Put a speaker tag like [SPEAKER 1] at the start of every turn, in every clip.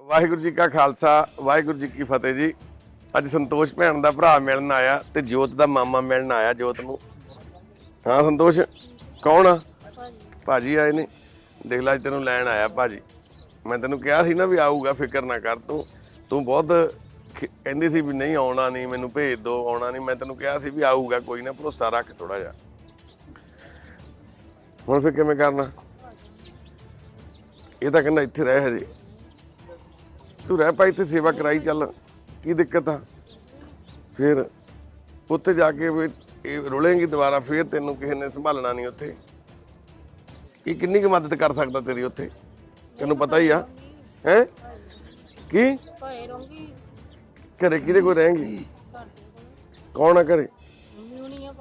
[SPEAKER 1] ਵਾਹਿਗੁਰੂ ਜੀ ਕਾ ਖਾਲਸਾ, ਵਾਹਿਗੁਰੂ ਜੀ ਕੀ ਫਤਿਹ ਜੀ। ਅੱਜ ਸੰਤੋਸ਼ ਭੈਣ ਦਾ ਭਰਾ ਮਿਲਣ ਆਇਆ ਤੇ ਜੋਤ ਦਾ ਮਾਮਾ ਮਿਲਣ ਆਇਆ, ਜੋਤ ਨੂੰ। ਹਾਂ, ਸੰਤੋਸ਼, ਕੌਣ ਆ? ਭਾਜੀ ਆਏ ਨੇ। ਦੇਖ ਲੈ, ਅੱਜ ਤੈਨੂੰ ਲੈਣ ਆਇਆ ਭਾਜੀ। ਮੈਂ ਤੈਨੂੰ ਕਿਹਾ ਸੀ ਨਾ ਵੀ ਆਊਗਾ, ਫਿਕਰ ਨਾ ਕਰ ਤੂੰ। ਤੂੰ ਬਹੁਤ ਕਹਿੰਦੀ ਸੀ ਵੀ ਨਹੀਂ, ਆਉਣਾ ਨਹੀਂ, ਮੈਨੂੰ ਭੇਜ ਦੋ, ਆਉਣਾ ਨਹੀਂ। ਮੈਂ ਤੈਨੂੰ ਕਿਹਾ ਸੀ ਵੀ ਆਊਗਾ, ਕੋਈ ਨਾ ਭਰੋਸਾ ਰੱਖ ਥੋੜਾ ਜਿਹਾ। ਹੁਣ ਫਿਰ ਕਿਵੇਂ ਕਰਨਾ? ਇਹ ਤਾਂ ਕਹਿੰਦਾ ਇੱਥੇ ਰਹਿ ਹਜੇ। ਤੂੰ ਰਹਿ ਪਾ ਇੱਥੇ ਸੇਵਾ ਕਰਾਈ ਚੱਲ। ਕੀ ਦਿੱਕਤ ਆ? ਫਿਰ ਉੱਥੇ ਜਾ ਕੇ ਵੀ ਇਹ ਰੁਲੇਂਗੀ ਦੁਬਾਰਾ, ਫਿਰ ਤੈਨੂੰ ਕਿਸੇ ਨੇ ਸੰਭਾਲਣਾ ਨਹੀਂ ਉੱਥੇ। ਇਹ ਕਿੰਨੀ ਕੁ ਮਦਦ ਕਰ ਸਕਦਾ ਤੇਰੀ ਉੱਥੇ? ਤੈਨੂੰ ਪਤਾ ਹੀ ਆ। ਹੈ? ਕੀ?
[SPEAKER 2] ਘਰੇ ਰਹੂੰਗੀ
[SPEAKER 1] ਘਰੇ ਕਿਹਦੇ ਕੋਲ ਰਹੇਂਗੀ?
[SPEAKER 2] ਘਰ
[SPEAKER 1] ਕੌਣ ਆ ਘਰੇ?
[SPEAKER 2] ਮੰਮੀ ਹੁਣੀ ਆ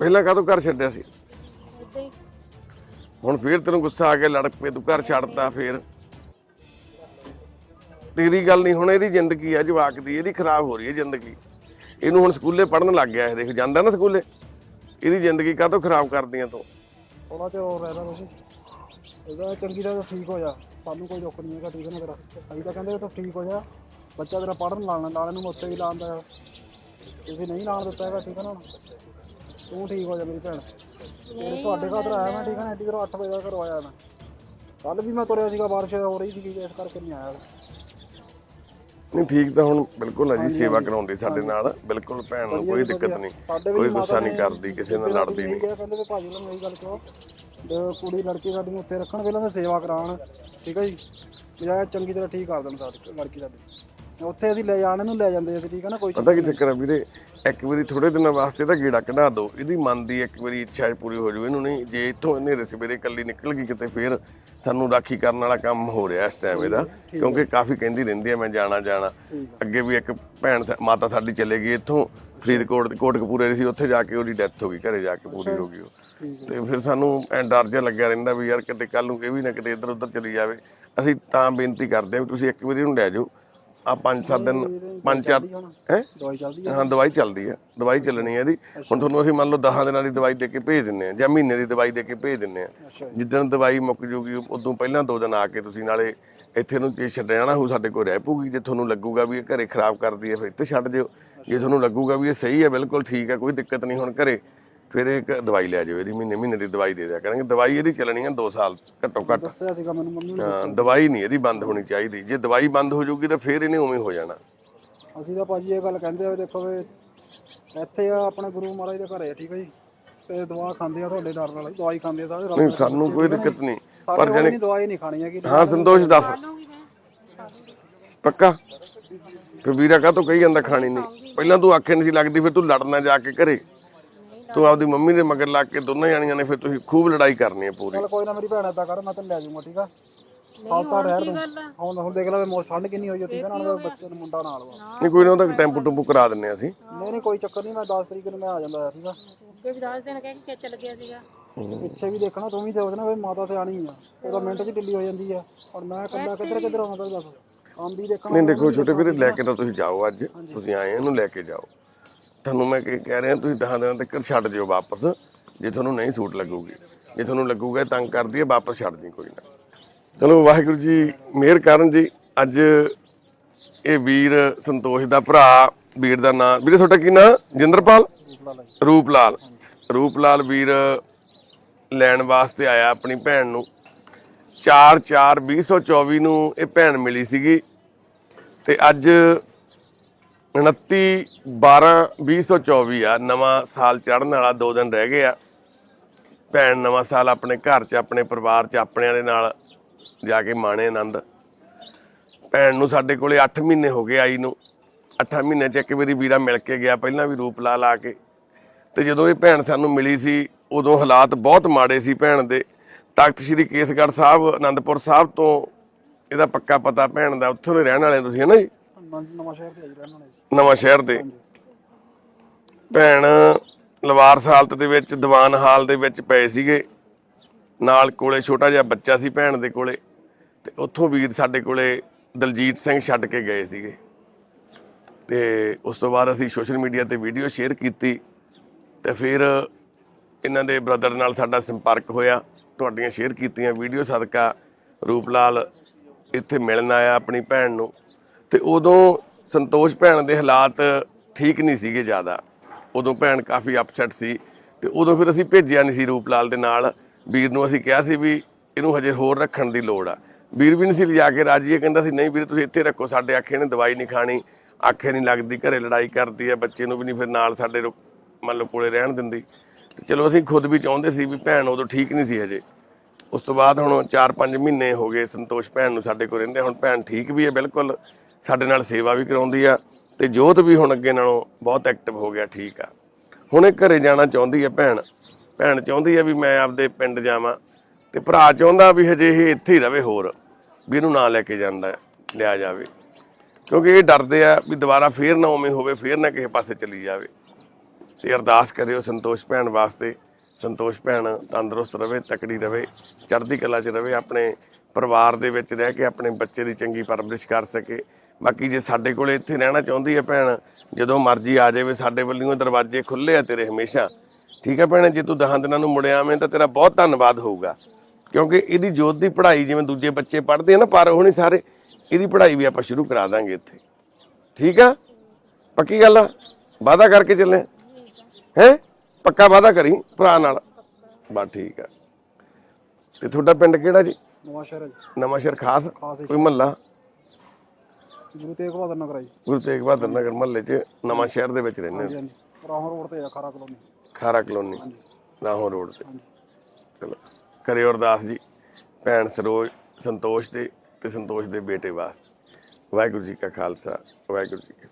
[SPEAKER 1] ਪਹਿਲਾਂ ਕਾਹਤੋਂ ਘਰ ਛੱਡਿਆ ਸੀ? ਹੁਣ ਫੇਰ ਤੈਨੂੰ ਗੁੱਸਾ ਆ ਗਿਆ, ਲੜ ਪਏ, ਤੂੰ ਘਰ ਛੱਡਤਾ ਫੇਰ। ਤੇਰੀ ਗੱਲ ਨਹੀਂ ਹੁਣ ਇਹਦੀ ਜ਼ਿੰਦਗੀ ਆ ਜਵਾਕ ਦੀ ਇਹਦੀ ਖਰਾਬ ਹੋ ਰਹੀ ਹੈ ਜ਼ਿੰਦਗੀ। ਇਹਨੂੰ ਹੁਣ ਸਕੂਲੇ ਪੜਨ ਲੱਗ ਗਿਆ ਇਹ ਦੇਖ ਜਾਂਦਾ ਨਾ ਸਕੂਲੇ? ਇਹਦੀ ਜ਼ਿੰਦਗੀ ਕਾਹਤੋਂ ਖਰਾਬ ਕਰਦੀਆਂ ਤੂੰ?
[SPEAKER 3] ਥੋੜਾ ਚਿਰ ਹੋਰ ਰਹਿਣਾ ਤੁਸੀਂ। ਇਹਦਾ ਚੰਗੀ ਤਰ੍ਹਾਂ ਠੀਕ ਹੋ ਜਾ। ਸਾਨੂੰ ਕੋਈ ਦੁੱਖ ਨਹੀਂ ਹੈਗਾ ਠੀਕ ਹੈ ਨਾ ਤੇਰਾ। ਅਸੀਂ ਤਾਂ ਕਹਿੰਦੇ ਤੂੰ ਠੀਕ ਹੋ ਜਾ। ਬੱਚਾ ਤੇਰਾ ਪੜਨ ਲਾਣਾ ਲਾਣੇ ਨੂੰ ਮੈਂ ਉੱਥੇ ਵੀ ਲਾਉਂਦਾ ਤੁਸੀਂ ਨਹੀਂ ਲਾਣ ਦਿੱਤਾ ਹੈਗਾ ਠੀਕ ਹੈ ਨਾ? ਤੂੰ ਠੀਕ ਹੋ ਜਾ ਮੇਰੀ ਭੈਣ। ਤੇਰੇ ਤੁਹਾਡੇ ਘਰ ਆਇਆ ਮੈਂ ਠੀਕ ਹੈ ਨਾ? ਐਡੀ ਘਰੋਂ 8 ਵਜੇ ਦਾ ਘਰੋਂ ਆਇਆ ਮੈਂ। ਕੱਲ ਵੀ ਮੈਂ ਤੁਰਿਆ ਸੀਗਾ ਬਾਰਿਸ਼ ਹੋ ਰਹੀ ਸੀ ਇਸ ਕਰਕੇ ਨਹੀਂ ਆਇਆ।
[SPEAKER 1] ਨਹੀਂ ਠੀਕ ਤਾਂ ਹੁਣ ਬਿਲਕੁਲ ਹੈ ਜੀ ਸੇਵਾ ਕਰਾਉਂਦੀ ਸਾਡੇ ਨਾਲ। ਬਿਲਕੁਲ ਭੈਣ ਨੂੰ ਕੋਈ ਦਿੱਕਤ ਨਹੀਂ। ਕੋਈ ਗੁੱਸਾ ਨਹੀਂ ਕਰਦੀ ਕਿਸੇ ਨਾਲ ਲੜਦੀ ਨਹੀਂ
[SPEAKER 3] ਕਿਹਾ ਕਹਿੰਦੇ ਵੀ ਭਾਜੀ ਨੂੰ ਇਹੀ ਗੱਲ ਕਹੋ ਜੇ ਕੁੜੀ ਲੜਕੀ ਸਾਡੀ ਨੂੰ ਉੱਥੇ ਰੱਖਣ ਪਹਿਲਾਂ ਤਾਂ ਸੇਵਾ ਕਰਾਉਣ। ਠੀਕ ਹੈ ਜੀ? ਬਜਾਏ ਚੰਗੀ ਤਰ੍ਹਾਂ ਠੀਕ ਕਰ ਦੇਣ ਸਾਡੀ ਲੜਕੀ ਸਾਡੀ। ਉੱਥੇ ਅਸੀਂ ਲੈ ਜਾਣ ਨੂੰ ਲੈ ਜਾਂਦੇ ਅਸੀਂ ਠੀਕ ਹੈ ਨਾ ਕੋਈ
[SPEAKER 1] ਪਤਾ ਕੀ ਚੱਕਰ ਆ ਵੀਰੇ? ਇੱਕ ਵਾਰੀ ਥੋੜੇ ਦਿਨਾਂ ਵਾਸਤੇ ਤਾਂ ਗੇੜਾ ਕਢਾ ਦਿਓ। ਇਹਦੀ ਮਨ ਦੀ ਇੱਕ ਵਾਰੀ ਇੱਛਾ ਪੂਰੀ ਹੋ ਜਾਵੇ ਇਹਨੂੰ ਨਹੀਂ ਜੇ ਇੱਥੋਂ ਇਹਨੇ ਸਵੇਰੇ ਕੱਲੀ ਨਿਕਲ ਗਈ ਕਿਤੇ ਫੇਰ ਸਾਨੂੰ ਰਾਖੀ ਕਰਨ ਵਾਲਾ ਕੰਮ ਹੋ ਰਿਹਾ ਇਸ ਟਾਈਮ ਇਹਦਾ। ਕਿਉਂਕਿ ਕਾਫੀ ਕਹਿੰਦੀ ਰਹਿੰਦੀ ਆ ਮੈਂ ਜਾਣਾ ਜਾਣਾ। ਅੱਗੇ ਵੀ ਇੱਕ ਭੈਣ ਸਾ- ਮਾਤਾ ਸਾਡੀ ਚਲੇ ਗਈ ਇੱਥੋਂ ਫਰੀਦਕੋਟ ਕੋਟਕਪੂਰੇ ਸੀ ਉੱਥੇ ਜਾ ਕੇ ਉਹਦੀ ਡੈਥ ਹੋ ਗਈ ਘਰੇ ਜਾ ਕੇ ਪੂਰੀ ਹੋ ਗਈ ਉਹ। ਤੇ ਫਿਰ ਸਾਨੂੰ ਐ ਡਰ ਜਿਹਾ ਲੱਗਿਆ ਰਹਿੰਦਾ ਵੀ ਯਾਰ ਕਿਤੇ ਕੱਲ ਨੂੰ ਇਹ ਵੀ ਨਾ ਕਿਤੇ ਇੱਧਰ ਉੱਧਰ ਚਲੀ ਜਾਵੇ। ਅਸੀਂ ਤਾਂ ਬੇਨਤੀ ਕਰਦੇ ਹਾਂ ਵੀ ਤੁਸੀਂ ਇੱਕ ਵਾਰੀ ਉਹਨੂੰ ਲੈ ਜਾਓ। ਆ ਪੰਜ ਸੱਤ ਦਿਨ ਪੰਜ ਚਾਰ ਹੈ?
[SPEAKER 3] ਦਵਾਈ ਚੱਲਦੀ ਹੈ
[SPEAKER 1] ਹਾਂ ਦਵਾਈ ਚੱਲਦੀ ਆ। ਦਵਾਈ ਚੱਲਣੀ ਹੈ ਇਹਦੀ। ਹੁਣ ਤੁਹਾਨੂੰ ਅਸੀਂ ਮੰਨ ਲਓ 10 ਦਿਨਾਂ ਦੀ ਦਵਾਈ ਦੇ ਕੇ ਭੇਜ ਦਿੰਨੇ ਆ ਜਾਂ ਮਹੀਨੇ ਦੀ ਦਵਾਈ ਦੇ ਕੇ ਭੇਜ ਦਿੰਨੇ ਆ। ਜਿੱਦਣ ਦਵਾਈ ਮੁੱਕ ਜੂਗੀ ਉਦੋਂ ਪਹਿਲਾਂ ਦੋ ਦਿਨ ਆ ਕੇ ਤੁਸੀਂ ਨਾਲੇ ਇੱਥੇ ਨੂੰ ਜੇ ਛੱਡਿਆ ਨਾ ਹੋ ਸਾਡੇ ਕੋਲ ਰਹਿ ਪਊਗੀ। ਜੇ ਤੁਹਾਨੂੰ ਲੱਗੂਗਾ ਵੀ ਇਹ ਘਰੇ ਖਰਾਬ ਕਰਦੀ ਹੈ ਫਿਰ ਇੱਥੇ ਛੱਡ ਦਿਓ। ਜੇ ਤੁਹਾਨੂੰ ਲੱਗੂਗਾ ਵੀ ਇਹ ਸਹੀ ਹੈ ਬਿਲਕੁਲ ਠੀਕ ਹੈ ਕੋਈ ਦਿੱਕਤ ਨਹੀਂ ਹੁਣ ਘਰੇ। ਫਿਰ ਇੱਕ ਦਵਾਈ ਲੈ ਜਾਓ ਇਹਦੀ ਮਹੀਨੇ ਮਹੀਨੇ ਦੀ ਦਵਾਈ ਦੇ ਦਿਆ ਕਰਾਂਗੇ ਦਵਾਈ ਇਹਦੀ ਚੱਲਣੀ ਹੈ 2 ਸਾਲ ਘੱਟੋ ਘੱਟ।
[SPEAKER 3] ਦੱਸਿਆ ਸੀਗਾ ਮੈਨੂੰ ਮੰਮੀ ਨੇ
[SPEAKER 1] ਹਾਂ, ਦਵਾਈ ਨਹੀਂ ਇਹਦੀ ਬੰਦ ਹੋਣੀ ਚਾਹੀਦੀ। ਜੇ ਦਵਾਈ ਬੰਦ ਹੋ ਜੂਗੀ ਤਾਂ ਫਿਰ ਇਹਨੇ ਉਵੇਂ ਹੋ ਜਾਣਾ।
[SPEAKER 3] ਅਸੀਂ ਤਾਂ ਭਾਜੀ ਇਹ ਗੱਲ ਕਹਿੰਦੇ ਆ ਵੀ ਦੇਖੋ ਵੀ ਇੱਥੇ ਆ ਆਪਣੇ ਗੁਰੂ ਮਹਾਰਾਜ ਦੇ ਘਰੇ ਆ ਠੀਕ ਹੈ ਜੀ? ਤੇ ਦਵਾ ਖਾਂਦੇ ਆ ਤੁਹਾਡੇ ਡਰ ਨਾਲ ਦਵਾਈ ਖਾਂਦੇ ਆ ਸਾਰੇ।
[SPEAKER 1] ਨਹੀਂ ਸਾਨੂੰ ਕੋਈ ਦਿੱਕਤ ਨਹੀਂ।
[SPEAKER 3] ਪਰ ਜਣੇ ਦਵਾਈ ਨਹੀਂ ਖਾਣੀ ਹੈਗੀ।
[SPEAKER 1] ਹਾਂ ਸੰਤੋਸ਼ ਦੱਸ। ਪੱਕਾ? ਫਿਰ ਵੀਰਾ ਕਾ ਕਹੀ ਜਾਂਦਾ ਖਾਣੀ ਨਹੀਂ? ਪਹਿਲਾਂ ਤੂੰ ਆਖੇ ਨਹੀਂ ਸੀ ਲੱਗਦੀ ਫਿਰ ਤੂੰ ਲੜਨਾ ਜਾ ਕੇ ਘਰੇ। ਤੂੰ ਆਪਦੀ ਮੰਮੀ ਦੇ ਮਗਰ ਲੱਗ ਕੇ ਦੋਨਾਂ ਜਾਣੀਆਂ ਨੇ ਫਿਰ ਤੁਸੀਂ ਖੂਬ ਲੜਾਈ ਕਰਨੀ ਹੈ ਪੂਰੀ।
[SPEAKER 3] ਚੱਲ ਕੋਈ ਨਾ ਮੇਰੀ ਭੈਣ ਏਦਾਂ ਕਰ ਮੈਂ ਤੈਨੂੰ ਲੈ ਜਾਊਂਗਾ ਠੀਕ ਆ? ਹਾਲਤਾ ਰਹਿ ਤੂੰ ਹੁਣ ਹੁਣ ਦੇਖ ਲੈ ਮੋਰ ਠੰਡ ਕਿੰਨੀ ਹੋਈ ਆ ਠੀਕ ਆ? ਨਾਲ ਬੱਚੇ ਨੂੰ ਮੁੰਡਾ ਨਾਲ ਵਾ।
[SPEAKER 1] ਨਹੀਂ ਕੋਈ ਨਾ ਉਹਦਾ ਟੈਂਪੂ ਟੂਪੂ ਕਰਾ ਦਿੰਨੇ ਅਸੀਂ।
[SPEAKER 3] ਨਹੀਂ ਨਹੀਂ ਕੋਈ ਚੱਕਰ ਨਹੀਂ ਮੈਂ 10 ਤਰੀਕ ਨੂੰ ਮੈਂ ਆ ਜਾਂਦਾ ਠੀਕ ਆ?
[SPEAKER 2] ਅੱਗੇ ਵੀ ਦੱਸ ਦਿਨ ਕਹਿ ਕੇ ਚੱਲ ਗਿਆ ਸੀਗਾ।
[SPEAKER 3] ਪਿੱਛੇ ਵੀ ਦੇਖਣਾ ਤੂੰ ਵੀ ਦੇਖਣਾ ਵੀ ਮਾਤਾ ਸਿਆਣੀ ਆ। ਉਹਦਾ ਮਿੰਟ 'ਚ ਢਿੱਲੀ ਹੋ ਜਾਂਦੀ ਆ। ਔਰ ਮੈਂ ਇਕੱਲਾ ਕਿੱਧਰ ਕਿੱਧਰ ਆਉਣਾ ਤੈਨੂੰ ਦੱਸ। ਆਂਦੀ ਦੇਖਣਾ
[SPEAKER 1] ਨਹੀਂ ਦੇਖੋ ਛੋਟੇ ਵੀਰੇ ਲੈ ਕੇ ਤਾਂ ਤੁਸੀਂ ਜਾਓ ਅੱਜ। ਤੁਸੀਂ ਆਏ ਇਹਨੂੰ ਲੈ ਕੇ ਜਾਓ। ਤੁਹਾਨੂੰ ਮੈਂ ਕੀ ਕਹਿ ਰਿਹਾ, ਤੁਸੀਂ ਦਹਾਂ ਦਿਨਾਂ ਤੱਕ ਛੱਡ ਦਿਓ ਵਾਪਸ, ਜੇ ਤੁਹਾਨੂੰ ਨਹੀਂ ਸੂਟ ਲੱਗੂਗੀ। ਜੇ ਤੁਹਾਨੂੰ ਲੱਗੂਗਾ, ਤੰਗ ਕਰਦੀ ਹੈ, ਵਾਪਸ ਛੱਡ ਦੀ ਕੋਈ ਨਾ। ਚਲੋ, ਵਾਹਿਗੁਰੂ ਜੀ, ਮਿਹਰ ਕਰਨ ਜੀ। ਅੱਜ ਇਹ ਵੀਰ ਸੰਤੋਸ਼ ਦਾ ਭਰਾ, ਵੀਰ ਦਾ ਨਾਮ ਵੀਰੇ, ਤੁਹਾਡਾ ਕੀ ਨਾਮ ਜਿੰਦਰਪਾਲ? ਰੂਪਲਾਲ। ਰੂਪਲਾਲ ਵੀਰ ਲੈਣ ਵਾਸਤੇ ਆਇਆ ਆਪਣੀ ਭੈਣ ਨੂੰ। 4/4/2024 ਨੂੰ ਇਹ ਭੈਣ ਮਿਲੀ ਸੀਗੀ। ਤੇ ਅੱਜ 29/12/2024 ਆ। ਨਵਾਂ ਸਾਲ ਚੜ੍ਹਨ ਵਾਲਾ ਦੋ ਦਿਨ ਰਹਿ ਗਏ ਆ। ਭੈਣ ਨਵਾਂ ਸਾਲ ਆਪਣੇ ਘਰ 'ਚ, ਆਪਣੇ ਪਰਿਵਾਰ 'ਚ ਆਪਣਿਆਂ ਦੇ ਨਾਲ ਜਾ ਕੇ ਮਾਣੇ ਆਨੰਦ। ਭੈਣ ਨੂੰ ਸਾਡੇ ਕੋਲੇ 8 ਮਹੀਨੇ ਹੋ ਗਏ ਆਈ ਨੂੰ। 8 ਮਹੀਨੇ 'ਚ ਇੱਕ ਵਾਰੀ ਵੀਰਾ ਮਿਲ ਕੇ ਗਿਆ, ਪਹਿਲਾਂ ਵੀ ਰੂਪ ਲਾ ਲਾ ਕੇ। ਤੇ ਜਦੋਂ ਇਹ ਭੈਣ ਸਾਨੂੰ ਮਿਲੀ ਸੀ, ਉਦੋਂ ਹਾਲਾਤ ਬਹੁਤ ਮਾੜੇ ਸੀ ਭੈਣ ਦੇ। ਤਖਤ ਸ੍ਰੀ ਕੇਸਗੜ੍ਹ ਸਾਹਿਬ ਆਨੰਦਪੁਰ ਸਾਹਿਬ ਤੋਂ ਇਹਦਾ ਪੱਕਾ ਪਤਾ ਭੈਣ ਦਾ, ਉੱਥੋਂ ਦੇ ਰਹਿਣ ਵਾਲੇ ਤੁਸੀਂ ਹੈ ਨਾ ਜੀ?
[SPEAKER 3] ਨਵਾਂ ਸ਼ਹਿਰ
[SPEAKER 1] ਨਵਾਂ ਦੇ। ਭੈਣ ਲਵਾਰਸ ਹਾਲਤ ਦੇ ਵਿੱਚ ਦੀਵਾਨ ਹਾਲ ਦੇ ਵਿੱਚ ਪਏ ਸੀਗੇ। ਨਾਲ ਕੋਲੇ ਛੋਟਾ ਜਿਹਾ ਬੱਚਾ ਸੀ ਭੈਣ ਦੇ ਕੋਲੇ। ਤੇ ਉੱਥੋਂ ਵੀਰ ਸਾਡੇ ਕੋਲੇ ਦਲਜੀਤ ਸਿੰਘ ਛੱਡ ਕੇ ਗਏ ਸੀਗੇ। ਤੇ ਉਸ ਤੋਂ ਬਾਅਦ ਅਸੀਂ ਸੋਸ਼ਲ ਮੀਡੀਆ ਤੇ ਵੀਡੀਓ ਸ਼ੇਅਰ ਕੀਤੀ। ਤੇ ਫਿਰ ਇਹਨਾਂ ਦੇ ਬ੍ਰਦਰ ਨਾਲ ਸਾਡਾ ਸੰਪਰਕ ਹੋਇਆ। ਤੁਹਾਡੀਆਂ ਸ਼ੇਅਰ ਕੀਤੀਆਂ ਵੀਡੀਓ ਸਦਕਾ ਰੂਪਲਾਲ ਇੱਥੇ ਮਿਲਣ ਆਇਆ ਆਪਣੀ ਭੈਣ ਨੂੰ। ਤੇ ਉਦੋਂ ਸੰਤੋਸ਼ ਭੈਣ ਦੇ ਹਾਲਾਤ ਠੀਕ ਨਹੀਂ ਸੀਗੇ ਜ਼ਿਆਦਾ। ਉਦੋਂ ਭੈਣ ਕਾਫੀ ਅਪਸੈਟ ਸੀ ਤੇ ਉਦੋਂ ਫਿਰ ਅਸੀਂ ਭੇਜਿਆ ਨਹੀਂ ਸੀ ਰੂਪਲਾਲ ਦੇ ਨਾਲ। ਵੀਰ ਨੂੰ ਅਸੀਂ ਕਿਹਾ ਸੀ ਵੀ ਇਹਨੂੰ ਹਜੇ ਹੋਰ ਰੱਖਣ ਦੀ ਲੋੜ ਆ। ਵੀਰ ਵੀ ਨਹੀਂ ਸੀ ਲਿਜਾ ਕੇ ਰਾਜੀ, ਇਹ ਕਹਿੰਦਾ ਸੀ, ਨਹੀਂ ਵੀਰ, ਤੁਸੀਂ ਇੱਥੇ ਰੱਖੋ, ਸਾਡੇ ਆਖੇ ਨੇ ਦਵਾਈ ਨਹੀਂ ਖਾਣੀ, ਆਖੇ ਨਹੀਂ ਲੱਗਦੀ, ਘਰੇ ਲੜਾਈ ਕਰਦੀ ਹੈ ਬੱਚੇ ਨੂੰ ਵੀ ਨਹੀਂ ਫਿਰ ਨਾਲ ਸਾਡੇ ਰੁ- ਮੰਨ ਲਓ ਕੋਲੇ ਰਹਿਣ ਦਿੰਦੀ। ਤੇ ਚਲੋ ਅਸੀਂ ਖੁਦ ਵੀ ਚਾਹੁੰਦੇ ਸੀ ਵੀ ਭੈਣ ਉਦੋਂ ਠੀਕ ਨਹੀਂ ਸੀ ਹਜੇ। ਉਸ ਤੋਂ ਬਾਅਦ ਹੁਣ 4-5 ਮਹੀਨੇ ਹੋ ਗਏ ਸੰਤੋਸ਼ ਭੈਣ ਨੂੰ ਸਾਡੇ ਕੋਲ ਰਹਿੰਦੇ, ਹੁਣ ਭੈਣ ਠੀਕ ਵੀ ਹੈ ਬਿਲਕੁਲ। ਸਾਡੇ ਨਾਲ ਸੇਵਾ ਵੀ ਕਰਾਉਂਦੀ ਆ ਤੇ ਜੋਤ ਵੀ ਹੁਣ ਅੱਗੇ ਨਾਲੋਂ ਬਹੁਤ ਐਕਟਿਵ ਹੋ ਗਿਆ, ਠੀਕ ਆ। ਹੁਣ ਇਹ ਘਰੇ ਜਾਣਾ ਚਾਹੁੰਦੀ ਹੈ ਭੈਣ। ਭੈਣ ਚਾਹੁੰਦੀ ਆ ਵੀ ਮੈਂ ਆਪਦੇ ਪਿੰਡ ਜਾਵਾਂ ਤੇ ਭਰਾ ਚਾਹੁੰਦਾ ਵੀ ਹਜੇ ਇਹ ਇੱਥੇ ਹੀ ਰਵੇ ਹੋਰ, ਵੀ ਇਹਨੂੰ ਨਾ ਲੈ ਕੇ ਜਾਂਦਾ, ਲਿਆ ਜਾਵੇ। ਕਿਉਂਕਿ ਇਹ ਡਰਦੇ ਆ ਵੀ ਦੁਬਾਰਾ ਫੇਰ ਨਾ ਉਵੇਂ ਹੋਵੇ, ਫੇਰ ਨਾ ਕਿਸੇ ਪਾਸੇ ਚਲੀ ਜਾਵੇ। ਤੇ ਅਰਦਾਸ ਕਰਿਓ ਸੰਤੋਸ਼ ਭੈਣ ਵਾਸਤੇ, ਸੰਤੋਸ਼ ਭੈਣ ਤੰਦਰੁਸਤ ਰਵੇ, ਤਕੜੀ ਰਵੇ, ਚੜ੍ਹਦੀ ਕਲਾ 'ਚ ਰਵੇ, ਆਪਣੇ ਪਰਿਵਾਰ ਦੇ ਵਿੱਚ ਰਹਿ ਕੇ, ਆਪਣੇ ਬੱਚੇ ਦੀ ਚੰਗੀ ਪਰਵਰਿਸ਼ ਕਰ ਸਕੇ ਬਾਕੀ ਜੇ ਸਾਡੇ ਕੋਲੇ ਇੱਥੇ ਰਹਿਣਾ ਚਾਹੁੰਦੀ ਹੈ ਭੈਣ ਜਦੋਂ ਮਰਜ਼ੀ ਆ ਜਾਵੇ ਸਾਡੇ ਵੱਲੋਂ ਦਰਵਾਜ਼ੇ ਖੁੱਲੇ ਆ ਤੇਰੇ ਹਮੇਸ਼ਾ। ਠੀਕ ਹੈ ਭੈਣ ਜੇ ਤੂੰ ਦਹਾਂ ਦਿਨਾਂ ਨੂੰ ਮੁੜਿਆ ਆਵੇਂ ਤਾਂ ਤੇਰਾ ਬਹੁਤ ਧੰਨਵਾਦ ਹੋਊਗਾ। ਕਿਉਂਕਿ ਇਹਦੀ ਜੋਤ ਦੀ ਪੜ੍ਹਾਈ ਜਿਵੇਂ ਦੂਜੇ ਬੱਚੇ ਪੜ੍ਹਦੇ ਆ ਨਾ ਪਰ ਉਹ ਨਹੀਂ ਸਾਰੇ ਇਹਦੀ ਪੜ੍ਹਾਈ ਵੀ ਆਪਾਂ ਸ਼ੁਰੂ ਕਰਾ ਦਾਂਗੇ ਇੱਥੇ। ਠੀਕ ਆ? ਪੱਕੀ ਗੱਲ ਆ? ਵਾਦਾ ਕਰਕੇ ਚੱਲੇ। ਹੈ? ਪੱਕਾ ਵਾਦਾ ਕਰੀ ਭਰਾ ਨਾਲ। ਬਸ ਠੀਕ ਆ। ਤੇ ਤੁਹਾਡਾ ਪਿੰਡ ਕਿਹੜਾ ਜੀ?
[SPEAKER 3] ਨਵਾਂ ਸ਼ਹਿਰ
[SPEAKER 1] ਨਵਾਂ ਸ਼ਹਿਰ ਖਾਸ? ਕੋਈ ਮਹੱਲਾ?
[SPEAKER 3] ਗੁਰੂ ਤੇਗ ਬਹਾਦਰ ਨਗਰ ਹੈ ਜੀ।
[SPEAKER 1] ਗੁਰੂ ਤੇਗ ਬਹਾਦਰ ਨਗਰ ਮਹੱਲੇ 'ਚ ਨਵਾਂ ਸ਼ਹਿਰ ਦੇ ਵਿੱਚ ਰਹਿੰਦੇ
[SPEAKER 3] ਹਾਂਜੀ
[SPEAKER 1] ਹੋ?
[SPEAKER 3] ਹਾਂਜੀ ਰਾਹੋਂ ਰੋਡ ਤੇ ਆ ਖਾਰਾ ਕਲੋਨੀ।
[SPEAKER 1] ਖਾਰਾ ਕਲੋਨੀ।
[SPEAKER 3] ਹਾਂਜੀ।
[SPEAKER 1] ਰਾਹੋਂ ਰੋਡ ਤੇ। ਚਲੋ। ਕਰਿਓ ਅਰਦਾਸ ਜੀ ਭੈਣ ਸਰੋਜ ਸੰਤੋਸ਼ ਦੇ ਤੇ ਸੰਤੋਸ਼ ਦੇ ਬੇਟੇ ਵਾਸਤੇ। ਵਾਹਿਗੁਰੂ ਜੀ ਕਾ ਖਾਲਸਾ ਵਾਹਿਗੁਰੂ ਜੀ